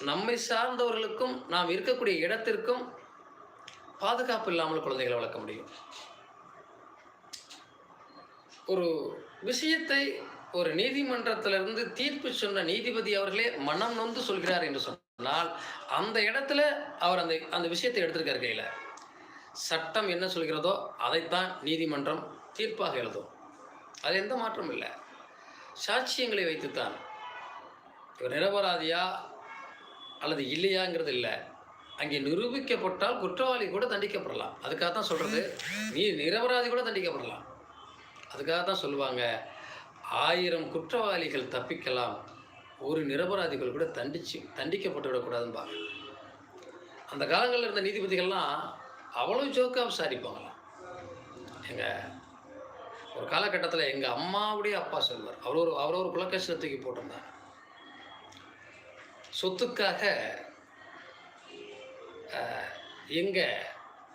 நம்மை சார்ந்தவர்களுக்கும் நாம் இருக்கக்கூடிய இடத்திற்கும் பாதுகாப்பு இல்லாமல் குழந்தைகளை வளர்க்க முடியும். ஒரு விஷயத்தை ஒரு நீதிமன்றத்திலிருந்து தீர்ப்பு சொன்ன நீதிபதி அவர்களே மனம் நொந்து சொல்கிறார் என்று சொன்னால் அந்த இடத்துல அவர் அந்த அந்த விஷயத்தை எடுத்திருக்கார் கையில். சட்டம் என்ன சொல்கிறதோ அதைத்தான் நீதிமன்றம் தீர்ப்பாக எழுதும். அது எந்த மாற்றமும் இல்லை. சாட்சியங்களை வைத்துத்தான். இவர் நிரபராதியா? அல்லது இல்லையாங்கிறது இல்லை. அங்கே நிரூபிக்கப்பட்டால் குற்றவாளி கூட தண்டிக்கப்படலாம். அதுக்காக தான் சொல்கிறது நீ நிரபராதி கூட தண்டிக்கப்படலாம். அதுக்காக தான் சொல்லுவாங்க ஆயிரம் குற்றவாளிகள் தப்பிக்கலாம். ஒரு நிரபராதிகள் கூட தண்டிச்சு தண்டிக்கப்பட்டு விடக்கூடாதும்பாங்க. அந்த காலங்களில் இருந்த நீதிபதிகள்லாம் அவ்வளோ ஜோக்காக விசாரிப்பாங்களாம். எங்கள் ஒரு காலகட்டத்தில் எங்கள் அம்மாவுடைய அப்பா சொல்வார். அவர் ஒரு அவர் ஒரு குலக்கேசில் தூக்கி போட்டிருந்தாங்க சொத்துக்காக எங்கள்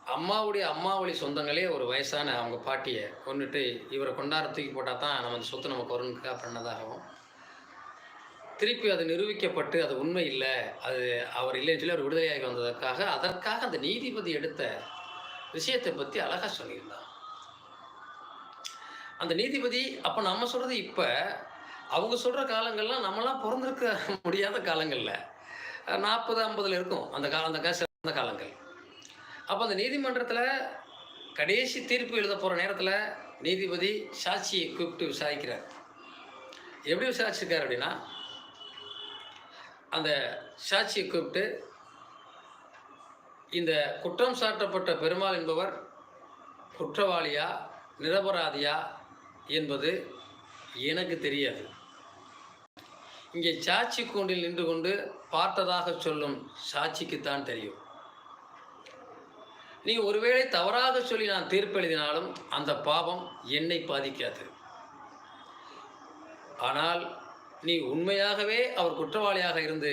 அம்மாவுடைய அம்மாவளி சொந்தங்களே ஒரு வயசான அவங்க பாட்டியை கொண்டுட்டு இவரை கொண்டாட தூக்கி போட்டால் தான் நம்ம அந்த சொத்து நமக்கு வரும்னுக்காக பண்ணதாகவும் திருப்பி அது நிரூபிக்கப்பட்டு அது உண்மை இல்லை அது அவர் இல்லைன்னு சொல்லி அவர் விடுதலையாகி வந்ததற்காக அதற்காக அந்த நீதிபதி எடுத்த விஷயத்தை பற்றி அழகாக சொல்லியிருந்தான். அந்த நீதிபதி அப்போ நம்ம சொல்கிறது இப்போ அவங்க சொல்கிற காலங்கள்லாம் நம்மளாம் பிறந்திருக்க முடியாத காலங்களில். நாற்பது ஐம்பதில் இருக்கும். அந்த காலம் அந்த அந்த காலங்கள். அப்போ அந்த நீதிமன்றத்தில் கடைசி தீர்ப்பு எழுத போகிற நேரத்தில் நீதிபதி சாட்சியை கூப்பிட்டு விசாரிக்கிறார். எப்படி விசாரிச்சிருக்கார் அப்படின்னா அந்த சாட்சியை கூப்பிட்டு இந்த குற்றம் சாட்டப்பட்ட பெருமாள் என்பவர் குற்றவாளியா நிரபராதியா என்பது எனக்கு தெரியாது. இங்கே சாட்சி கூண்டில் நின்று கொண்டு பார்த்ததாக சொல்லும் சாட்சிக்குத்தான் தெரியும். நீ ஒருவேளை தவறாக சொல்லி நான் தீர்ப்பு எழுதினாலும் அந்த பாவம் என்னை பாதிக்காது. ஆனால் நீ உண்மையாகவே அவர் குற்றவாளியாக இருந்து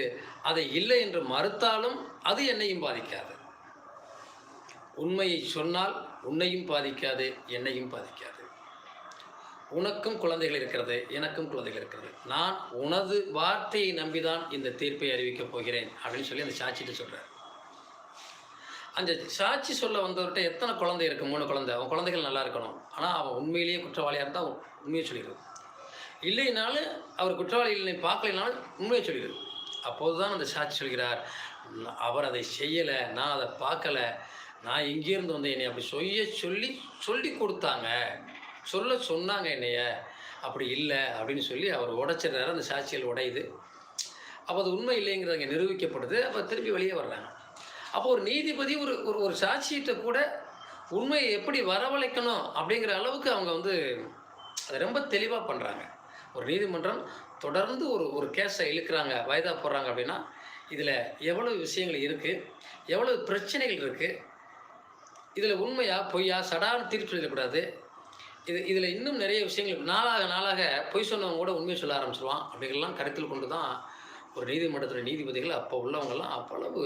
அதை இல்லை என்று மறுத்தாலும் அது என்னையும் பாதிக்காது. உண்மையை சொன்னால் உன்னையும் பாதிக்காது என்னையும் பாதிக்காது. உனக்கும் குழந்தைகள் இருக்கிறது எனக்கும் குழந்தைகள் இருக்கிறது. நான் உனது வார்த்தையை நம்பிதான் இந்த தீர்ப்பை அறிவிக்கப் போகிறேன் அப்படின்னு சொல்லி அந்த சாட்சிட்டு சொல்கிறார் அந்த சாட்சி சொல்ல வந்தவர்கிட்ட எத்தனை குழந்தை இருக்கு? மூணு குழந்தை. அவன் குழந்தைகள் நல்லா இருக்கணும். ஆனால் அவன் உண்மையிலேயே குற்றவாளியாக இருந்தால் அவன் உண்மையை சொல்லிடுது இல்லைனாலும் அவர் குற்றவாளி இல்லை பார்க்கலைனாலும் உண்மையை சொல்லிடுது அப்போது தான் அந்த சாட்சி சொல்கிறார் அவர் அதை செய்யலை நான் அதை பார்க்கல. நான் இங்கேருந்து வந்தேன். என்னை அப்படி செய்ய சொல்லி சொல்லி கொடுத்தாங்க. சொல்ல சொன்னாங்க என்னைய. அப்படி இல்லை அப்படின்னு சொல்லி அவர் உடைச்சிடுறாரு அந்த சாட்சிகள் உடையுது. அப்போ அது உண்மை இல்லைங்கிறது அங்கே நிரூபிக்கப்படுது. அப்போ திருப்பி வெளியே வர்றாங்க. அப்போ ஒரு நீதிபதி ஒரு ஒரு ஒரு சாட்சியிட்ட கூட உண்மையை எப்படி வரவழைக்கணும் அப்படிங்கிற அளவுக்கு அவங்க வந்து அதை ரொம்ப தெளிவாக பண்ணுறாங்க ஒரு நீதிமன்றம் தொடர்ந்து ஒரு ஒரு கேஸை இழுக்கிறாங்க வயதாக போடுறாங்க அப்படின்னா இதில் எவ்வளவு விஷயங்கள் இருக்குது எவ்வளவு பிரச்சனைகள் இருக்குது இதில் உண்மையாக பொய்யா சடான்னு தீர்ப்பு எழுதக்கூடாது இது இதில் இன்னும் நிறைய விஷயங்கள் நாளாக நாளாக பொய் சொன்னவங்க கூட உண்மையை சொல்ல ஆரம்பிச்சிருவான். அப்படிங்கெல்லாம் கருத்தில் கொண்டு தான் ஒரு நீதிமன்றத்தில் நீதிபதிகள் அப்போ உள்ளவங்கெல்லாம் அவ்வளவு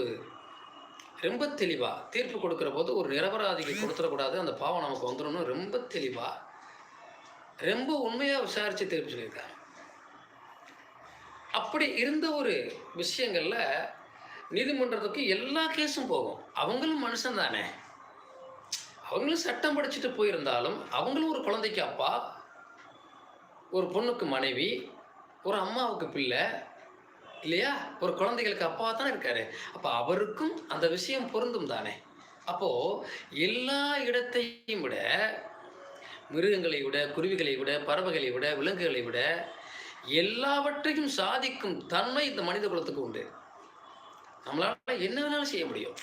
ரொம்ப தெளிவாக தீர்ப்பு கொடுக்குற போது ஒரு நிரபராதிக்கு கொடுத்துடக்கூடாது. அந்த பாவம் நமக்கு வந்துடணும் ரொம்ப தெளிவாக ரொம்ப உண்மையாக விசாரித்து தீர்ப்பு சொல்லியிருக்காங்க. அப்படி இருந்த ஒரு விஷயங்களில் நீதிமன்றத்துக்கு எல்லா கேஸும் போகும். அவங்களும் மனுஷன் தானே அவங்களும் சட்டம் படிச்சுட்டு போயிருந்தாலும் அவங்களும் ஒரு குழந்தைக்கு அப்பா ஒரு பொண்ணுக்கு மனைவி ஒரு அம்மாவுக்கு பிள்ளை இல்லையா? ஒரு குழந்தைகளுக்கு அப்பா தான் இருக்காரு. அப்போ அவருக்கும் அந்த விஷயம் பொருந்தும் தானே. அப்போ எல்லா இடத்தையும் விட மிருகங்களை விட குருவிகளை விட பறவைகளை விட விலங்குகளை விட எல்லாவற்றையும் சாதிக்கும் தன்மை இந்த மனித குலத்துக்கு உண்டு. நம்மளால என்ன வேணாலும் செய்ய முடியும்.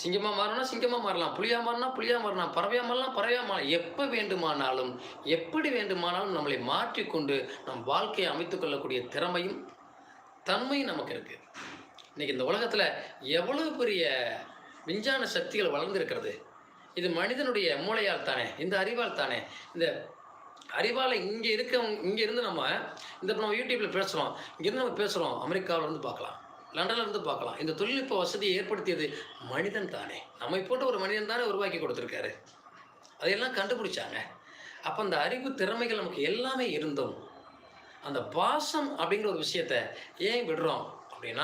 சிங்கமா மாறினா சிங்கமா மாறலாம். புலியா மாறினா புளியா மாறலாம். பறவையா மாறலாம் பறவையா மாறலாம். எப்போ வேண்டுமானாலும் எப்படி வேண்டுமானாலும் நம்மளை மாற்றிக்கொண்டு நம் வாழ்க்கையை அமைத்துக் கொள்ளக்கூடிய திறமையும் தன்மையும் நமக்கு இருக்கு. இன்னைக்கு இந்த உலகத்துல எவ்வளவு பெரிய விஞ்ஞான சக்திகள் வளர்ந்திருக்கிறது. இது மனிதனுடைய மூளையால் தானே இந்த அறிவால் தானே. இந்த அறிவால் இங்கே இருக்க இங்கே இருந்து நம்ம இந்த நம்ம யூடியூப்பில் பேசுகிறோம் இங்கேருந்து நம்ம பேசுகிறோம் அமெரிக்காவிலேருந்து பார்க்கலாம். லண்டன்ல இருந்து பார்க்கலாம். இந்த தொழில்நுட்ப வசதியை ஏற்படுத்தியது மனிதன் தானே. நம்மை போன்ற ஒரு மனிதன் தானே உருவாக்கி கொடுத்துருக்காரு. அதையெல்லாம் கண்டுபிடிச்சாங்க. அப்போ அந்த அறிவு திறமைகள் நமக்கு எல்லாமே இருந்தும் அந்த பாசம் அப்படிங்கிற ஒரு விஷயத்த ஏன் விடுறோம்?